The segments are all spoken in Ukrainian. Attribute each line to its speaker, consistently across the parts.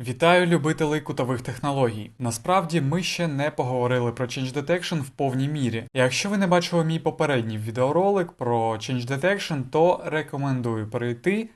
Speaker 1: Вітаю любителей кутових технологій. Насправді ми ще не поговорили про Change Detection в повній мірі. Якщо ви не бачили мій попередній відеоролик про Change Detection, то рекомендую перейти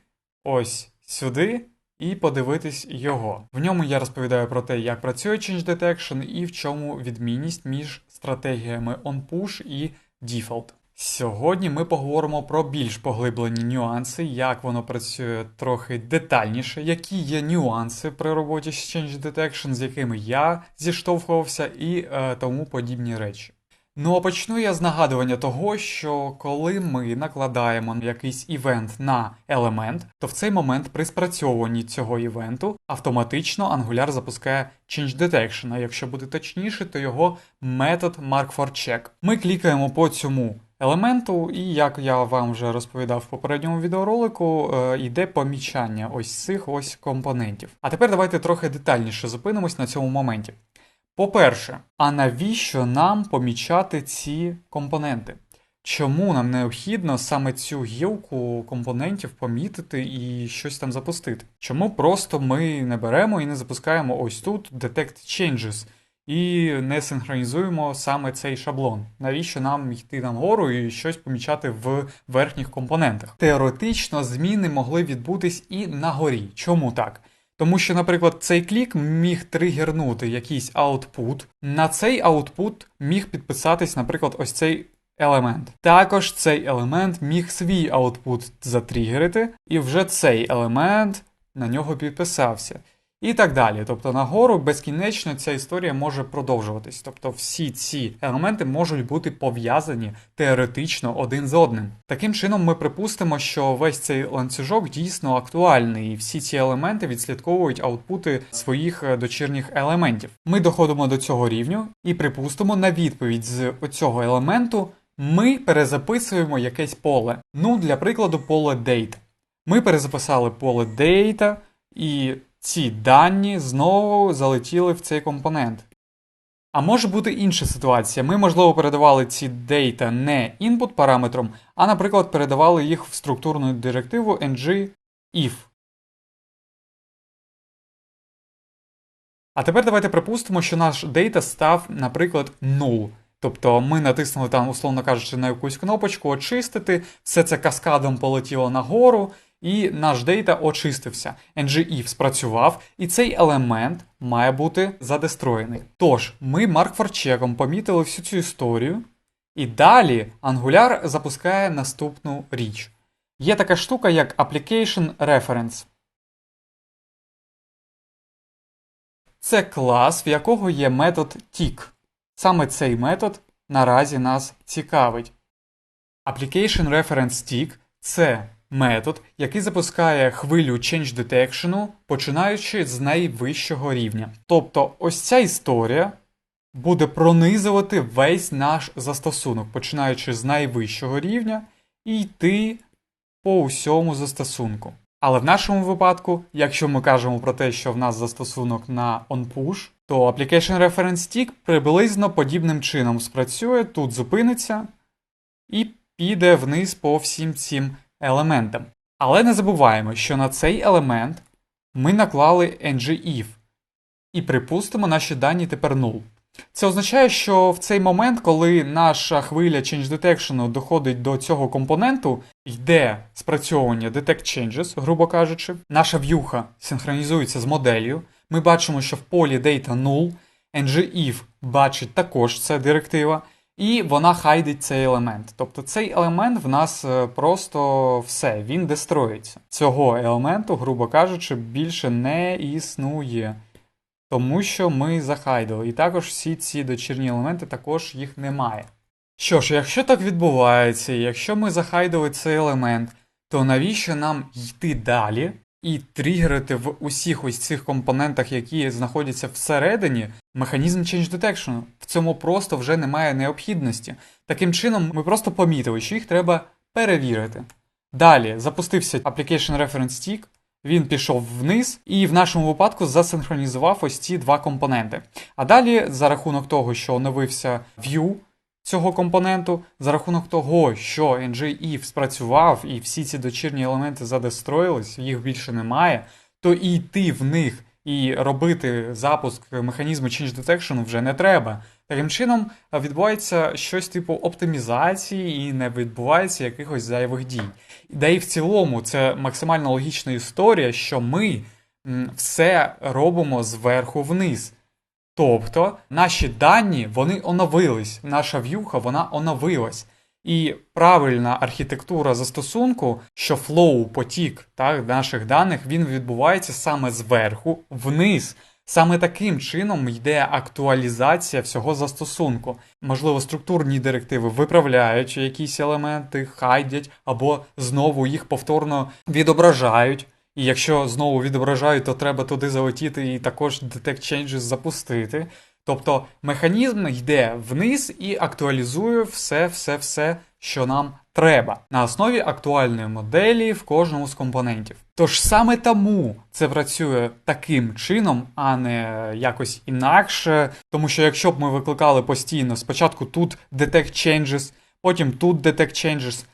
Speaker 1: ось сюди і подивитись його. В ньому я розповідаю про те, як працює Change Detection і в чому відмінність між стратегіями OnPush і Default. Сьогодні ми поговоримо про більш поглиблені нюанси, як воно працює трохи детальніше, які є нюанси при роботі з Change Detection, з якими я зіштовхувався, і е, тому подібні речі. Ну а почну я з нагадування того, що коли ми накладаємо якийсь івент на елемент, то в цей момент при спрацьовуванні цього івенту автоматично Angular запускає Change Detection, а якщо бути точніше, то його метод Mark4Check. Ми клікаємо по цьому елементу, і як я вам вже розповідав в попередньому відеоролику, е, йде помічання ось цих ось компонентів. А тепер давайте трохи детальніше зупинимось на цьому моменті. По-перше, а навіщо нам помічати ці компоненти? Чому нам необхідно саме цю гілку компонентів помітити і щось там запустити? Чому просто ми не беремо і не запускаємо ось тут Detect Changes і не синхронізуємо саме цей шаблон? Навіщо нам йти нагору і щось помічати в верхніх компонентах? Теоретично зміни могли відбутись і на горі. Чому так? Тому що, наприклад, цей клік міг тригернути якийсь аутпут. На цей аутпут міг підписатись, наприклад, ось цей елемент. Також цей елемент міг свій аутпут затригерити, і вже цей елемент на нього підписався. І так далі. Тобто нагору безкінечно ця історія може продовжуватись. Тобто всі ці елементи можуть бути пов'язані теоретично один з одним. Таким чином, ми припустимо, що весь цей ланцюжок дійсно актуальний, і всі ці елементи відслідковують аутпути своїх е, дочірніх елементів. Ми доходимо до цього рівню і припустимо, на відповідь з цього елементу ми перезаписуємо якесь поле. Ну, для прикладу, поле data. Ми перезаписали поле data і ці дані знову залетіли в цей компонент. А може бути інша ситуація. Ми, можливо, передавали ці дейта не input параметром, а, наприклад, передавали їх в структурну директиву ng if. А тепер давайте припустимо, що наш дейта став, наприклад, null. Тобто ми натиснули там, условно кажучи, на якусь кнопочку очистити, все це каскадом полетіло нагору, і наш дейта очистився. ngIf спрацював, і цей елемент має бути задестроєний. Тож, ми маркфорчеком помітили всю цю історію, і далі Angular запускає наступну річ. Є така штука, як Application Reference. Це клас, в якого є метод tick. Саме цей метод наразі нас цікавить. Application Reference Tick – це метод, який запускає хвилю Change Detection, починаючи з найвищого рівня. Тобто, ось ця історія буде пронизувати весь наш застосунок, починаючи з найвищого рівня і йти по усьому застосунку. Але в нашому випадку, якщо ми кажемо про те, що в нас застосунок на OnPush, то Application Reference Tick приблизно подібним чином спрацює, тут зупиниться і піде вниз по всім цим елементам. Але не забуваємо, що на цей елемент ми наклали ngIf. І припустимо, наші дані тепер null. Це означає, що в цей момент, коли наша хвиля Change Detection доходить до цього компоненту, йде спрацьовування Detect Changes, грубо кажучи, наша в'юха синхронізується з моделлю. Ми бачимо, що в полі data null, ngIf бачить також ця директива, і вона хайдить цей елемент. Тобто цей елемент в нас е, просто все, він дестроїться. Цього елементу, грубо кажучи, більше не існує. Тому що ми захайдили. І також всі ці дочірні елементи також їх немає. Що ж, якщо так відбувається, якщо ми захайдили цей елемент, то навіщо нам йти далі і тригерити в усіх ось цих компонентах, які знаходяться всередині, механізм Change Detection? Цьому просто вже немає необхідності. Таким чином, ми просто помітили, що їх треба перевірити. Далі запустився Application Reference Tick, він пішов вниз і в нашому випадку засинхронізував ось ці два компоненти. А далі, за рахунок того, що оновився view цього компоненту, за rахунок того, що ngIf спрацював і всі ці дочірні елементи задестроїлись, їх більше немає, то і йти в них і робити запуск механізму Change Detection вже не треба. Таким чином відбувається щось типу оптимізації і не відбувається якихось зайвих дій. Да і в цілому це максимально логічна історія, що ми все робимо зверху вниз. Тобто наші дані вони оновились, наша в'юха вона оновилась. І правильна архітектура застосунку, що флоу, потік так, наших даних, він відбувається саме зверху вниз. Саме таким чином йде актуалізація всього застосунку. Можливо, структурні директиви виправляють якісь елементи, хайдять, або знову їх повторно відображають. І якщо знову відображають, то треба туди залетіти і також Detect Changes запустити. Тобто механізм йде вниз і актуалізує все, все, все, що нам треба на основі актуальної моделі в кожному з компонентів. Тож саме тому це працює таким чином, а не якось інакше. Тому що якщо б ми викликали постійно спочатку тут Detect Changes, потім тут Detect Changes,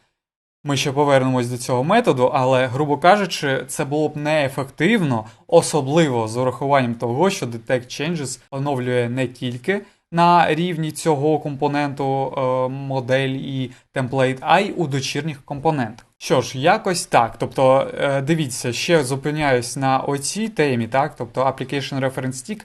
Speaker 1: ми ще повернемось до цього методу, але, грубо кажучи, це було б неефективно, особливо з урахуванням того, що Detect Changes оновлює не тільки на рівні цього компоненту е, модель і темплейт, а й у дочірніх компонентах. Що ж, якось так. Тобто, е, дивіться, ще зупиняюсь на оцій темі, так, тобто Application Reference Stick,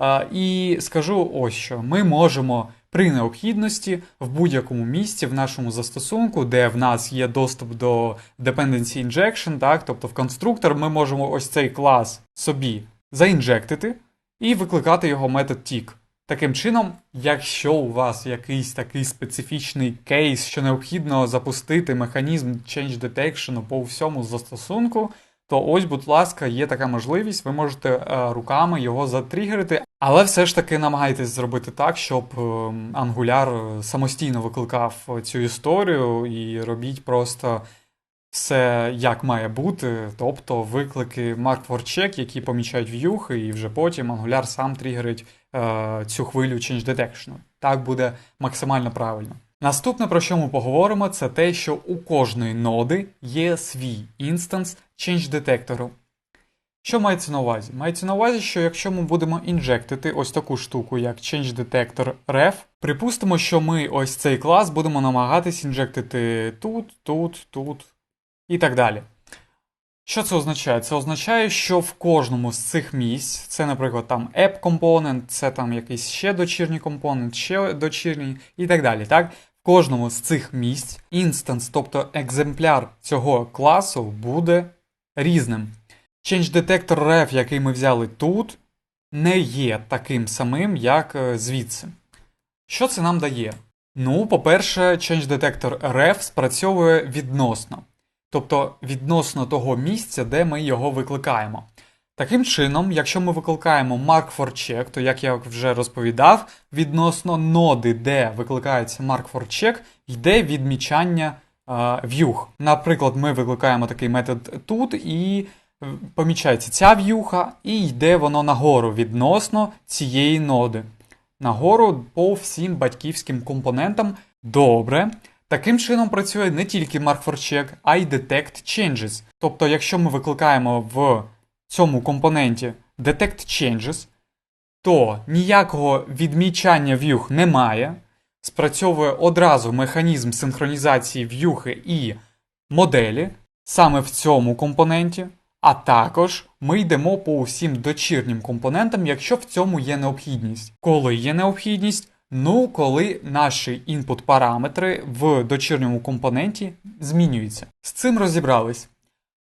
Speaker 1: е, і скажу ось що: ми можемо при необхідності в будь-якому місці в нашому застосунку, де в нас є доступ до Dependency Injection, так, тобто в конструктор, ми можемо ось цей клас собі заінжектити і викликати його метод tick. Таким чином, якщо у вас якийсь такий специфічний кейс, що необхідно запустити механізм Change Detection по всьому застосунку, то ось, будь ласка, є така можливість, ви можете е, руками його затригерити, але все ж таки намагайтесь зробити так, щоб е, Angular самостійно викликав цю історію і робіть просто все як має бути, тобто виклики mark які помічають в'юхи, і вже потім Angular сам тригерить е, цю хвилю change detection. Так буде максимально правильно. Наступне, про що ми поговоримо, це те, що у кожної ноди є свій інстанс change детектору. Що мається на увазі? Мається на увазі, що якщо ми будемо інжектити ось таку штуку, як Change Detector Ref, припустимо, що ми ось цей клас будемо намагатись інжектити тут, тут, тут і так далі. Що це означає? Це означає, що в кожному з цих місць, це, наприклад, там app компонент, це там якийсь ще дочірній компонент, ще дочірній і так далі. Так? В кожному з цих місць інстанс, тобто екземпляр цього класу, буде різним. Change Detector Ref, який ми взяли тут, не є таким самим, як е, звідси. Що це нам дає? Ну, по-перше, Change Detector Ref спрацьовує відносно. Тобто відносно того місця, де ми його викликаємо. Таким чином, якщо ми викликаємо mark for check, то як я вже розповідав, відносно ноди, де викликається mark for check, йде відмічання в'юх. Наприклад, ми викликаємо такий метод тут, і е, помічається ця в'юха, і йде воно нагору відносно цієї ноди. Нагору по всім батьківським компонентам. Добре. Таким чином працює не тільки mark for check, а й detect changes. Тобто, якщо ми викликаємо в цьому компоненті detect changes, то ніякого відмічання в'юх немає. Спрацьовує одразу механізм синхронізації в'юхи і моделі саме в цьому компоненті. А також ми йдемо по усім дочірнім компонентам, якщо в цьому є необхідність. Коли є необхідність, Ну, коли наші інпут параметри в дочірньому компоненті змінюються. З цим розібрались.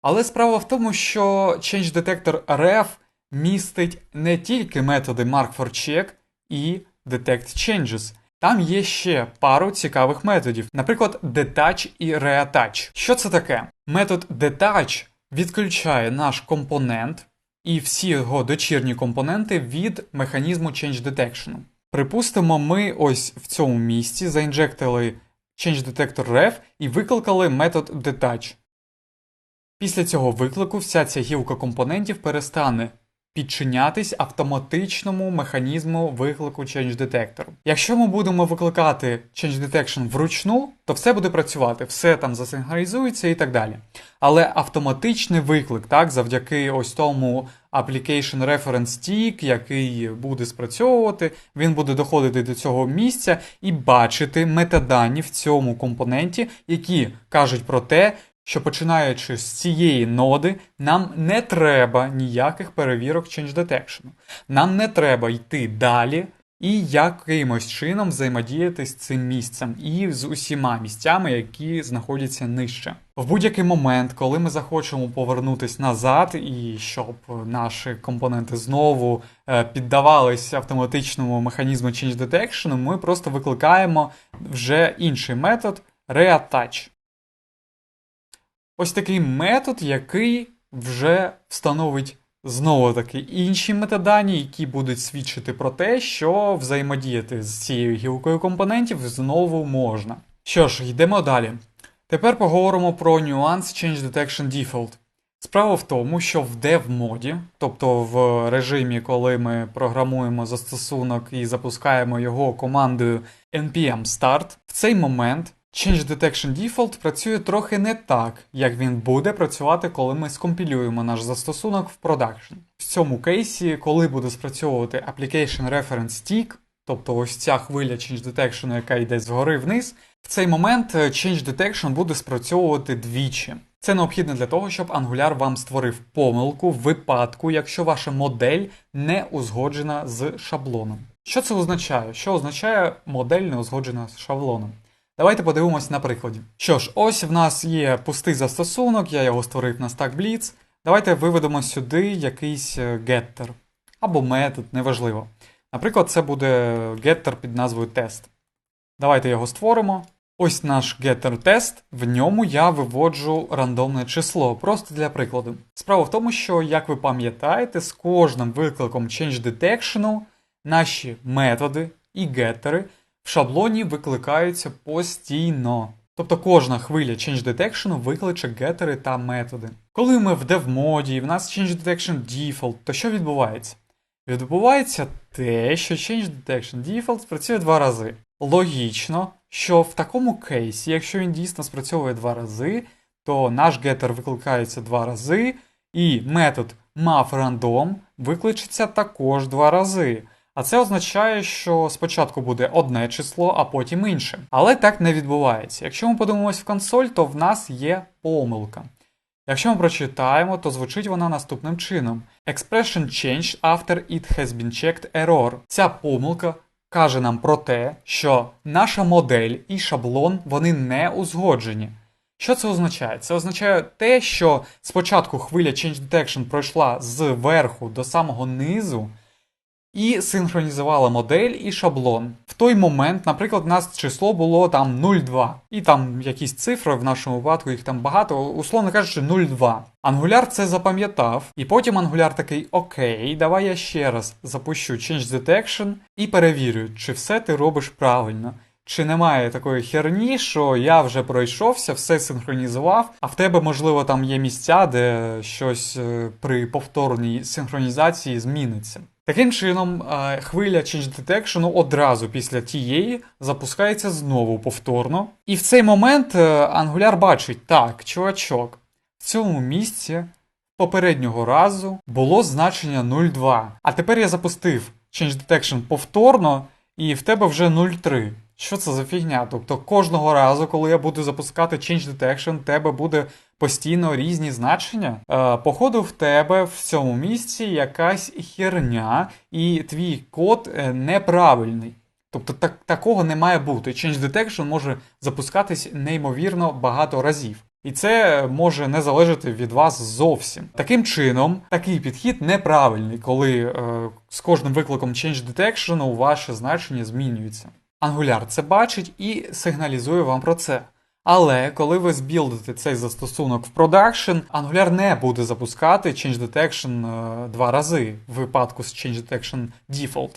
Speaker 1: Але справа в тому, що Change Detector RF містить не тільки методи mark4check і detect changes. Там є ще пару цікавих методів, наприклад, detach і reattach. Що це таке? Метод detach відключає наш компонент і всі його дочірні компоненти від механізму change detection. Припустимо, ми ось в цьому місці заінжектили ChangeDetector Ref і викликали метод detach. Після цього виклику вся ця гілка компонентів перестане підчинятись автоматичному механізму виклику Change Detector. Якщо ми будемо викликати Change Detection вручну, то все буде працювати, все там засинхронізується і так далі. Але автоматичний виклик, так, завдяки ось тому Application Reference Stick, який буде спрацьовувати, він буде доходити до цього місця і бачити метадані в цьому компоненті, які кажуть про те, що починаючи з цієї ноди, нам не треба ніяких перевірок Change Detection. Нам не треба йти далі і якимось чином взаємодіяти з цим місцем і з усіма місцями, які знаходяться нижче. В будь-який момент, коли ми захочемо повернутися назад, і щоб наші компоненти знову е, піддавались автоматичному механізму Change Detection, ми просто викликаємо вже інший метод Reattach. Ось такий метод, який вже встановить знову таки інші метадані, які будуть свідчити про те, що взаємодіяти з цією гілкою компонентів знову можна. Що ж, йдемо далі. Тепер поговоримо про нюанс Change Detection Default. Справа в тому, що в dev-моді, тобто в режимі, коли ми програмуємо застосунок і запускаємо його командою npm start, в цей момент Change Detection Default працює трохи не так, як він буде працювати, коли ми скомпілюємо наш застосунок в продакшн. В цьому кейсі, коли буде спрацьовувати Application Reference Stick, тобто ось ця хвиля Change Detection, яка йде згори вниз, в цей момент е, Change Detection буде спрацьовувати двічі. Це необхідно для того, щоб Angular вам створив помилку в випадку, якщо ваша модель не узгоджена з шаблоном. Що це означає? Що означає модель не узгоджена з шаблоном? Давайте подивимось на прикладі. Що ж, ось в нас є пустий застосунок, я його створив на StackBlitz. Давайте виведемо сюди якийсь е, getter або метод, неважливо. Наприклад, це буде getter під назвою тест. Давайте його створимо. Ось наш getter тест, в ньому я виводжу рандомне число, просто для прикладу. Справа в тому, що, як ви пам'ятаєте, з кожним викликом Change Detection наші методи і геттери в шаблоні викликаються постійно. Тобто кожна хвиля Change Detection викличе геттери та методи. Коли ми в dev-моді і в нас Change Detection Default, то що відбувається? Відбувається те, що Change Detection Default працює два рази. Логічно, що в такому кейсі, якщо він дійсно спрацьовує два рази, то наш getter викликається два рази, і метод mapRandom викличеться також два рази. А це означає, що спочатку буде одне число, а потім інше. Але так не відбувається. Якщо ми подивимось в консоль, то в нас є помилка. Якщо ми прочитаємо, то звучить вона наступним чином: Expression changed after it has been checked error. Ця помилка каже нам про те, що наша модель і шаблон вони не узгоджені. Що це означає? Це означає те, що спочатку хвиля Change Detection пройшла з верху до самого низу і синхронізувала модель і шаблон. В той момент, наприклад, у нас число було там 0,2. І там якісь цифри, в нашому випадку їх там багато, условно кажучи, 0,2. Angular це запам'ятав, і потім Angular такий: Окей, давай я ще раз запущу Change Detection і перевірю, чи все ти робиш правильно. Чи немає такої херні, що я вже пройшовся, все синхронізував, а в тебе, можливо, там є місця, де щось е, при повторній синхронізації зміниться. Таким чином, е, хвиля Change Detection одразу після тієї запускається знову повторно. І в цей момент е, Angular бачить, так, чувачок, в цьому місці попереднього разу було значення 0,2. А тепер я запустив Change Detection повторно, і в тебе вже 0,3. Що це за фігня? Тобто кожного разу, коли я буду запускати Change Detection, тебе буде постійно різні значення. Е, Походу, в тебе в цьому місці якась херня, і твій код е, неправильний. Тобто так, такого не має бути. Change Detection може запускатись неймовірно багато разів. І це може не залежати від вас зовсім. Таким чином, такий підхід неправильний, коли е, з кожним викликом Change Detection ваше значення змінюється. Angular це бачить і сигналізує вам про це. Але коли ви збілдите цей застосунок в продакшн, Angular не буде запускати Change Detection е, два рази в випадку з Change Detection Default.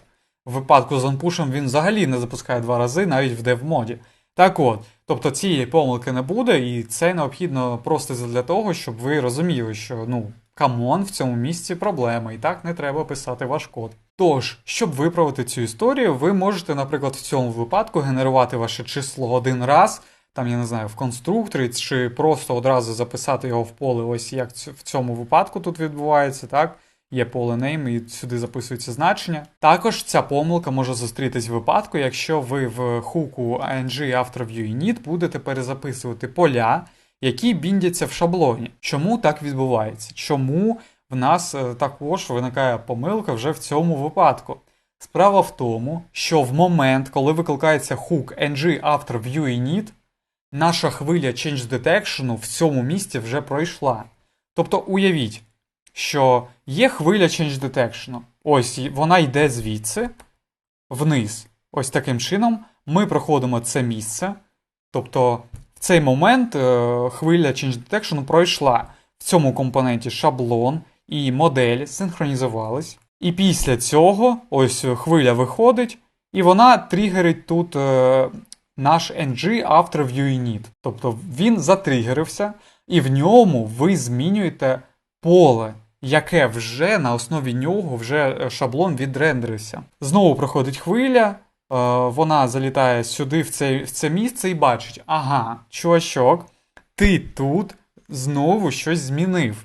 Speaker 1: В випадку з OnPush він взагалі не запускає два рази навіть в dev-моді. Так от, тобто цієї помилки не буде, і це необхідно просто для того, щоб ви розуміли, що ну, камон, в цьому місці проблема, і так не треба писати ваш код. Тож, щоб виправити цю історію, ви можете, наприклад, в цьому випадку генерувати ваше число один раз, там, я не знаю, в конструкторі, чи просто одразу записати його в поле, ось як в цьому випадку тут відбувається, так? Є поле name і сюди записується значення. Також ця помилка може зустрітись в випадку, якщо ви в хуку ing after init будете перезаписувати поля, які біндяться в шаблоні. Чому так відбувається? Чому в нас е, також виникає помилка вже в цьому випадку? Справа в тому, що в момент, коли викликається хук ng after init, наша хвиля change detection в цьому місці вже пройшла. Тобто уявіть, що є хвиля change detection. Ось вона йде звідси вниз. Ось таким чином ми проходимо це місце. Тобто в цей момент е, хвиля change detection пройшла в цьому компоненті шаблон і модель синхронізувались. І після цього ось хвиля виходить, і вона тригерить тут е, наш ng after view init. Тобто він затригерився, і в ньому ви змінюєте поле, яке вже на основі нього вже е, шаблон відрендерився. Знову проходить хвиля, е, вона залітає сюди, в це, в це місце, і бачить: ага, чувачок, ти тут знову щось змінив.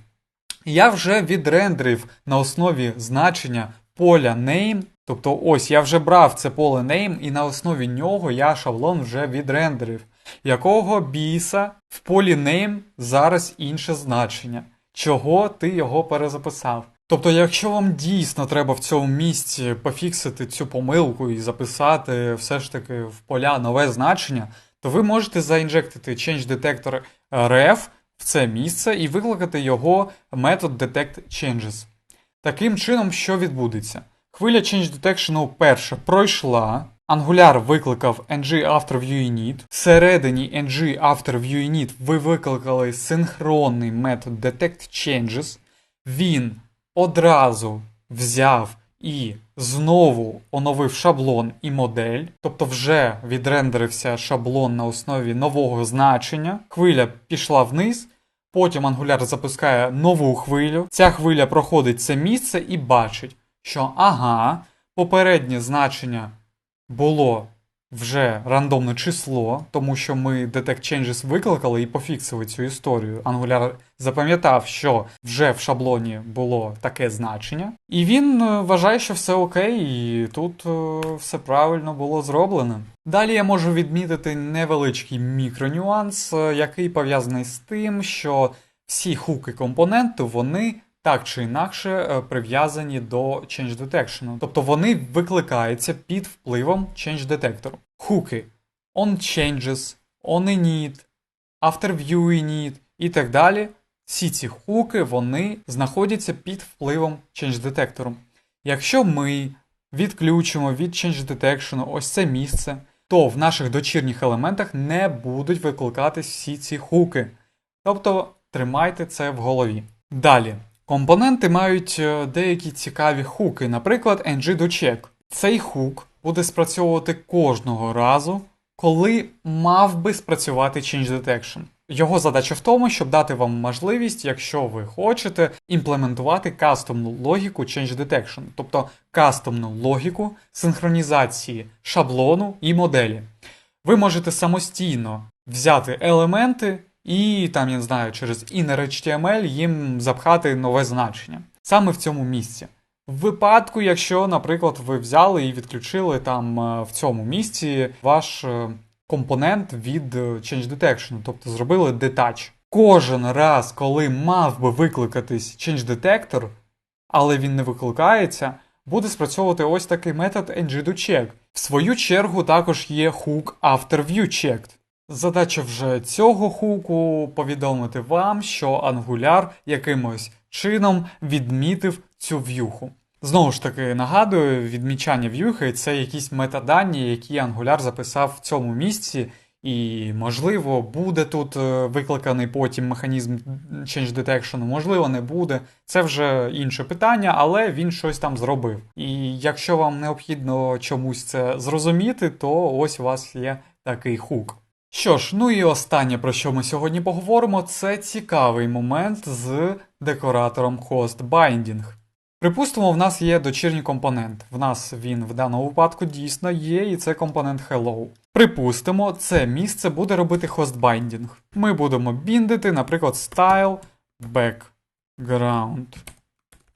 Speaker 1: Я вже відрендерив на основі значення поля name. Тобто, ось я вже брав це поле name, і на основі нього я шаблон вже відрендерив. Якого біса в полі name зараз інше значення? Чого ти його перезаписав? Тобто, якщо вам дійсно треба в цьому місці пофіксити цю помилку і записати все ж таки в поля нове значення, то ви можете заінжектити change detector ref в це місце і викликати його метод detect changes. Таким чином, що відбудеться? Хвиля change detection перша пройшла. Angular викликав ng after view init. Всередині ng after view init ви викликали синхронний метод detect changes. Він одразу взяв і знову оновив шаблон і модель, тобто вже відрендерився шаблон на основі нового значення. Хвиля пішла вниз. Потім Angular запускає нову хвилю. Ця хвиля проходить це місце і бачить, що ага, попереднє значення було вже рандомне число, тому що ми Detect Changes викликали і пофіксили цю історію. Angular запам'ятав, що вже в шаблоні було таке значення, і він е, вважає, що все окей, і тут е, все правильно було зроблено. Далі я можу відмітити невеличкий мікронюанс, е, який пов'язаний з тим, що всі хуки компоненту вони так чи інакше е, прив'язані до Change Detection. Тобто вони викликаються під впливом Change Detector. Хуки on changes, on init, after view init і так далі. Всі ці хуки вони знаходяться під впливом Change Detector. Якщо ми відключимо від Change Detection ось це місце, то в наших дочірніх елементах не будуть викликатись всі ці хуки. Тобто тримайте це в голові. Далі. Компоненти мають е, деякі цікаві хуки, наприклад, ng-check. Цей хук буде спрацьовувати кожного разу, коли мав би спрацювати Change Detection. Його задача в тому, щоб дати вам можливість, якщо ви хочете, імплементувати кастомну логіку Change Detection, тобто кастомну логіку синхронізації шаблону і моделі. Ви можете самостійно взяти елементи і там, я не знаю, через inner.html їм запхати нове значення. Саме в цьому місці. В випадку, якщо, наприклад, ви взяли і відключили там е, в цьому місці ваш е, компонент від е, Change Detection, тобто зробили detach. Кожен раз, коли мав би викликатись Change Detector, але він не викликається, буде спрацьовувати ось такий метод ngDoCheck. В свою чергу також є хук AfterViewChecked. Задача вже цього хуку повідомити вам, що Angular якимось чином відмітив цю в'юху. Знову ж таки, нагадую, відмічання в'юхи це якісь метадані, які Angular записав в цьому місці, і, можливо, буде тут е, викликаний потім механізм Change Detection, можливо, не буде. Це вже інше питання, але він щось там зробив. І якщо вам необхідно чомусь це зрозуміти, то ось у вас є такий хук. Що ж, ну і останнє, про що ми сьогодні поговоримо, це цікавий момент з декоратором Host Binding. Припустимо, в нас є дочірній компонент. В нас він в даному випадку дійсно є, і це компонент Hello. Припустимо, це місце буде робити binding. Ми будемо біндити, наприклад, style, background,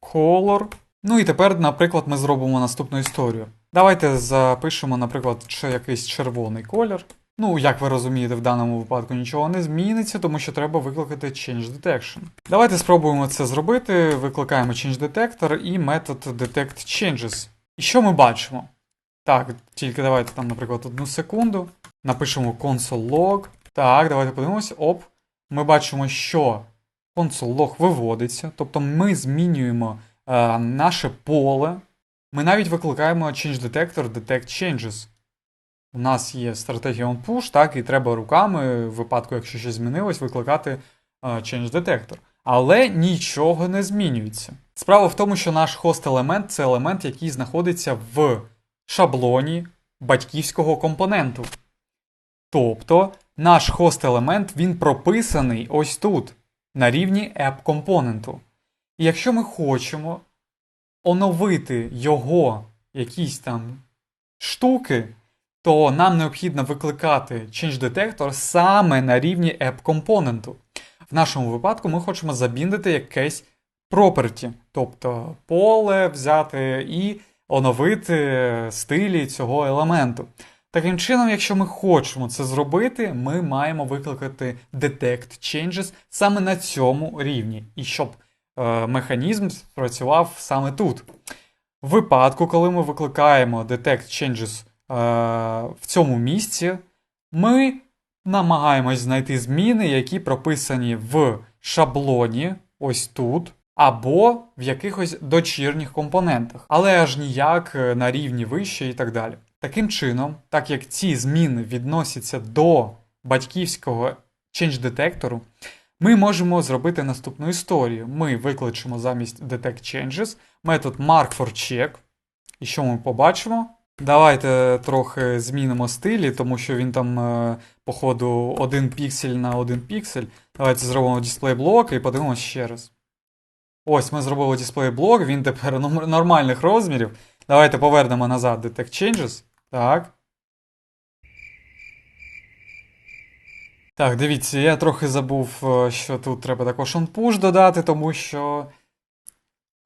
Speaker 1: color. Ну і тепер, наприклад, ми зробимо наступну історію. Давайте запишемо, наприклад, ще якийсь червоний колір. Ну, як ви розумієте, в даному випадку нічого не зміниться, тому що треба викликати Change Detection. Давайте спробуємо це зробити. Викликаємо Change Detector і метод Detect Changes. І що ми бачимо? Так, тільки давайте там, наприклад, одну секунду. Напишемо console log. Так, давайте подивимося. Оп. Ми бачимо, що console log виводиться, тобто ми змінюємо е, наше поле. Ми навіть викликаємо Change Detector Detect Changes. У нас є стратегія onPush, так, і треба руками, в випадку, якщо щось змінилось, викликати е, Change Detector. Але нічого не змінюється. Справа в тому, що наш хост-елемент це елемент, який знаходиться в шаблоні батьківського компоненту. Тобто наш хост-елемент він прописаний ось тут, на рівні app-компоненту. І якщо ми хочемо оновити його якісь там штуки, то нам необхідно викликати Change Detector саме на рівні app-компоненту. В нашому випадку ми хочемо забіндити якесь property, тобто поле взяти і оновити стилі цього елементу. Таким чином, якщо ми хочемо це зробити, ми маємо викликати Detect Changes саме на цьому рівні, і щоб е, механізм спрацював саме тут. В випадку, коли ми викликаємо Detect Changes в цьому місці, ми намагаємось знайти зміни, які прописані в шаблоні, ось тут, або в якихось дочірніх компонентах, але аж ніяк е, на рівні вище і так далі. Таким чином, так як ці зміни відносяться до батьківського change детектору, ми можемо зробити наступну історію. Ми викличемо замість detect changes метод mark4check. І що ми побачимо? Давайте трохи змінимо стилі, тому що він там, е, походу, один піксель на один піксель. Давайте зробимо дисплей блок і подивимося ще раз. Ось ми зробили дисплей блок, він тепер нормальних розмірів. Давайте повернемо назад Detect Changes. Так. Так, дивіться, я трохи забув, е, що тут треба також onPush додати, тому що.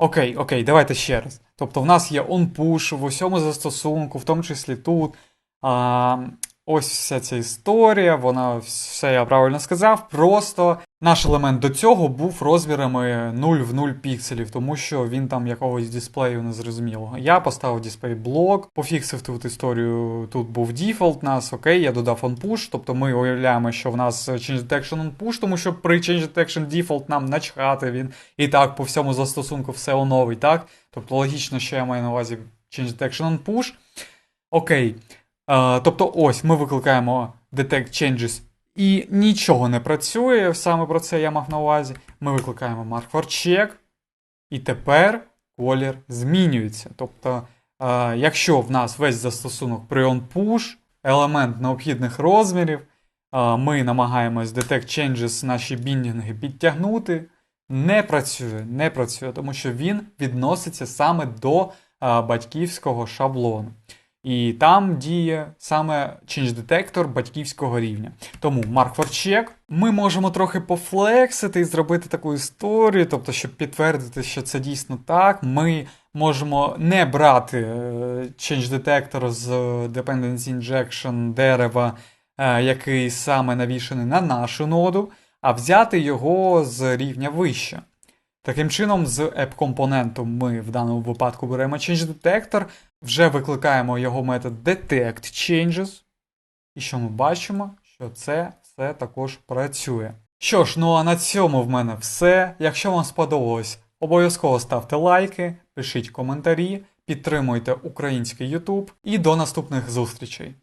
Speaker 1: Окей, окей, давайте ще раз. Тобто в нас є onPush в усьому застосунку, в тому числі тут. А, ось вся ця історія, вона все я правильно сказав. Просто наш елемент до цього був розмірами 0 в 0 пікселів, тому що він там якогось дисплею незрозумілого. Я поставив дисплей блок, пофіксив тут історію. Тут був дефолт нас, окей, я додав onPush, тобто ми уявляємо, що в нас change detection onPush, тому що при change detection default нам начхати він і так по всьому застосунку все оновить, так? Тобто логічно, що я маю на увазі change detection onPush. Окей. Е, тобто, ось ми викликаємо detect changes і нічого не працює. Саме про це я мав на увазі. Ми викликаємо mark check, і тепер колір змінюється. Тобто, якщо в нас весь застосунок при onPush, елемент необхідних розмірів, ми намагаємось detect changes наші біндінги підтягнути. Не працює, не працює, тому що він відноситься саме до батьківського шаблону. І там діє саме change детектор батьківського рівня. Тому mark for. Ми можемо трохи пофлексити і зробити таку історію, тобто, щоб підтвердити, що це дійсно так. Ми можемо не брати е, change детектор з dependency injection дерева, е, який саме навішаний на нашу ноду, а взяти його з рівня вище. Таким чином, з app-компоненту ми в даному випадку беремо change detector, вже викликаємо його метод detect changes. І що ми бачимо, що це все також працює. Що ж, ну а на цьому в мене все. Якщо вам сподобалось, обов'язково ставте лайки, пишіть коментарі, підтримуйте український YouTube і до наступних зустрічей.